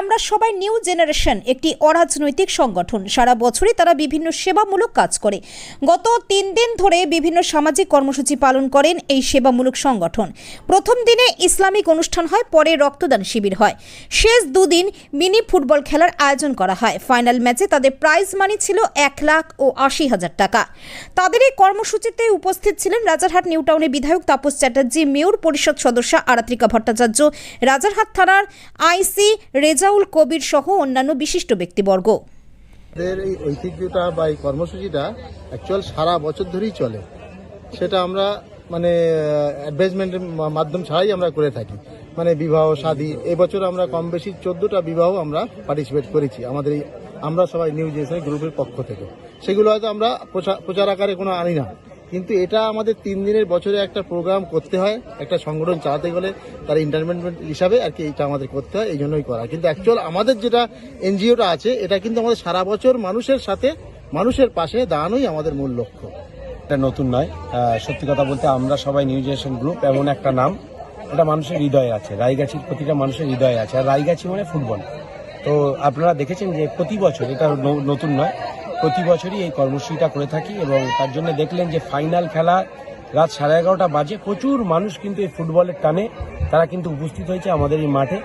আমরা সবাই new generation, একটি অরাজনৈতিক সংগঠন। সারা বছরই তারা বিভিন্ন সেবামূলক কাজ করে। গত তিন দিন ধরে বিভিন্ন সামাজিক কর্মসূচি পালন করেন এই সেবামূলক সংগঠন। প্রথম দিনে ইসলামিক অনুষ্ঠান হয়, পরে রক্তদান শিবির হয়। শেষ দুদিন মিনি ফুটবল খেলার আয়োজন করা হয়। ফাইনাল ম্যাচে তাদের প্রাইজ মানি ছিল এক লাখ ও আশি হাজার টাকা। তাদের এই কর্মসূচিতে উপস্থিত ছিলেন রাজারহাট নিউ টাউনের বিধায়ক তাপস চ্যাটার্জি, মেয়র পরিষদ সদস্য আরাত্রিকা ভট্টাচার্য, রাজারহাট থানার আইসি রেজাউল কবির সহ অন্যান্য বিশিষ্ট ব্যক্তিবর্গ। এই ঐতিহ্যটা বা এই কর্মসূচিটা অ্যাকচুয়াল সারা বছর ধরেই চলে। সেটা আমরা মানে অ্যাডভাইজমেন্টের মাধ্যম ছাড়াই আমরা করে থাকি। মানে বিবাহ, শাদী এবছর আমরা কম বেশি চোদ্দটা বিবাহ আমরা পার্টিসিপেট করেছি আমাদের এই আমরা সবাই নিউ জেনারেশন গ্রুপের পক্ষ থেকে। সেগুলো হয়তো আমরা প্রচার আকারে কোনো আনি না। কিন্তু এটা আমাদের তিন দিনের বছরে একটা প্রোগ্রাম করতে হয়, একটা সংগঠন চালাতে গেলে তার এন্টারটেনমেন্ট হিসাবে আর কি এটা আমাদের করতে হয়, এই জন্যই করা। কিন্তু অ্যাকচুয়াল আমাদের যেটা এনজিওটা আছে, এটা কিন্তু আমাদের সারা বছর মানুষের সাথে, মানুষের পাশে দাঁড়ানোই আমাদের মূল লক্ষ্য। এটা নতুন নয়। সত্যি কথা বলতে আমরা সবাই নিউ জেনারেশন গ্রুপ এমন একটা নাম। এটা মানুষের হৃদয়ে আছে। রায়গাছির প্রতিটা মানুষের হৃদয়ে আছে। আর রায়গাছি মানে ফুটবল। তো আপনারা দেখেছেন যে প্রতি বছর, এটা নতুন নয় প্রতি বছরই এই কর্মসূচিটা করে থাকি এবং তার জন্য দেখলেন যে ফাইনাল খেলা রাত সাড়ে এগারোটা বাজে। প্রচুর মানুষ কিন্তু এই ফুটবলের টানে, তারা কিন্তু উপস্থিত হয়েছে আমাদের এই মাঠে।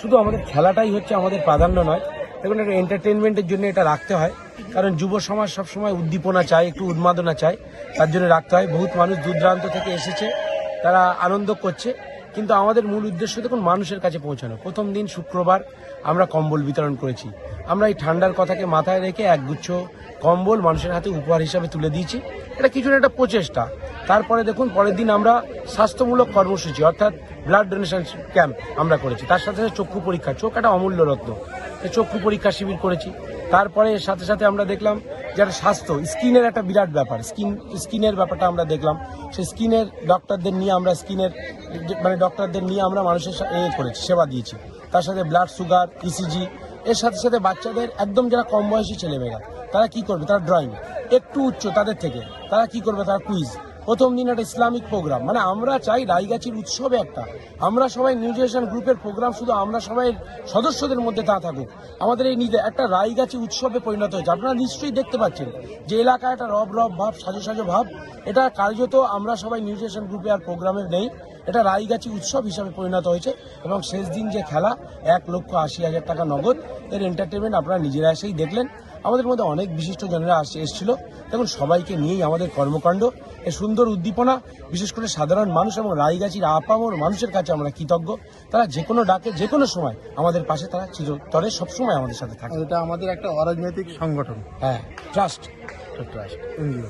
শুধু আমাদের খেলাটাই হচ্ছে আমাদের প্রাধান্য নয়, দেখুন একটা এন্টারটেনমেন্টের জন্য এটা রাখতে হয়। কারণ যুব সমাজ সবসময় উদ্দীপনা চায়, একটু উন্মাদনা চায়, তার জন্য রাখতে হয়। বহুত মানুষ দূর দূরান্ত থেকে এসেছে, তারা আনন্দ করছে। কিন্তু আমাদের মূল উদ্দেশ্য দেখুন, মানুষের কাছে পৌঁছানো। প্রথম দিন শুক্রবার আমরা কম্বল বিতরণ করেছি। আমরা এই ঠান্ডার কথাকে মাথায় রেখে একগুচ্ছ কম্বল মানুষের হাতে উপহার হিসাবে তুলে দিয়েছি। এটা কিছু একটা প্রচেষ্টা। তারপরে দেখুন, পরের দিন আমরা স্বাস্থ্যমূলক কর্মসূচি, অর্থাৎ ব্লাড ডোনেশন ক্যাম্প আমরা করেছি। তার সাথে সাথে চক্ষু পরীক্ষা। চোখ একটা অমূল্য রত্ন। চক্ষু পরীক্ষা শিবির করেছি। তারপরে সাথে সাথে আমরা দেখলাম যে একটা স্বাস্থ্য, স্কিনের একটা বিরাট ব্যাপার। স্কিন, স্কিনের ব্যাপারটা আমরা দেখলাম। সেই স্কিনের ডক্টরদের নিয়ে আমরা স্কিনের মানে ডক্টরদের নিয়ে আমরা মানুষের এ করেছি, সেবা দিয়েছি। তার সাথে ব্লাড সুগার ইসিজি এর সাথে সাথে বাচ্চাদের একদম যারা কম বয়সী ছেলেমেয়েরা, তারা কি করবে? তারা ড্রয়িং একটু উচ্চ তাদের থেকে, তারা কি করবে? তারা কুইজ প্রথম দিন একটা ইসলামিক প্রোগ্রাম। মানে আমরা চাই রায়গাছির উৎসবে একটা। আমরা সবাই নিউ জেনারেশন গ্রুপের প্রোগ্রাম, শুধু আমরা সবাই সদস্যদের মধ্যে তা থাকুক। আমাদের এই নিজে একটা রায়গাছি উৎসবে পরিণত হয়েছে। আপনারা নিশ্চয়ই দেখতে পাচ্ছেন যে এলাকায় একটা রব রব ভাব, সাজো সাজো ভাব, এটা কার্যত আমরা সবাই নিউ জেনারেশন গ্রুপে আর প্রোগ্রামে নেই। এটা রায়গাছি উৎসব হিসাবে পরিণত হয়েছে এবং শেষ দিন যে খেলা, এক লক্ষ আশি হাজার টাকা নগদ। এর এন্টারটেনমেন্ট আপনারা নিজেরা এসেই দেখলেন। আমাদের মধ্যে অনেক বিশিষ্ট জনেরা আসছে এসেছিল। তখন সবাইকে নিয়েই আমাদের কর্মকাণ্ড। এ সুন্দর উদ্দীপনা বিশেষ করে সাধারণ মানুষ এবং রায়গাছির আপামর মানুষের কাছে আমরা কৃতজ্ঞ। তারা যে কোনো ডাকে যে কোনো সময় আমাদের পাশে তারা চিরতরে সবসময় আমাদের সাথে থাকে এটা আমাদের একটা অরাজনৈতিক সংগঠন। হ্যাঁ ট্রাস্ট এনজিও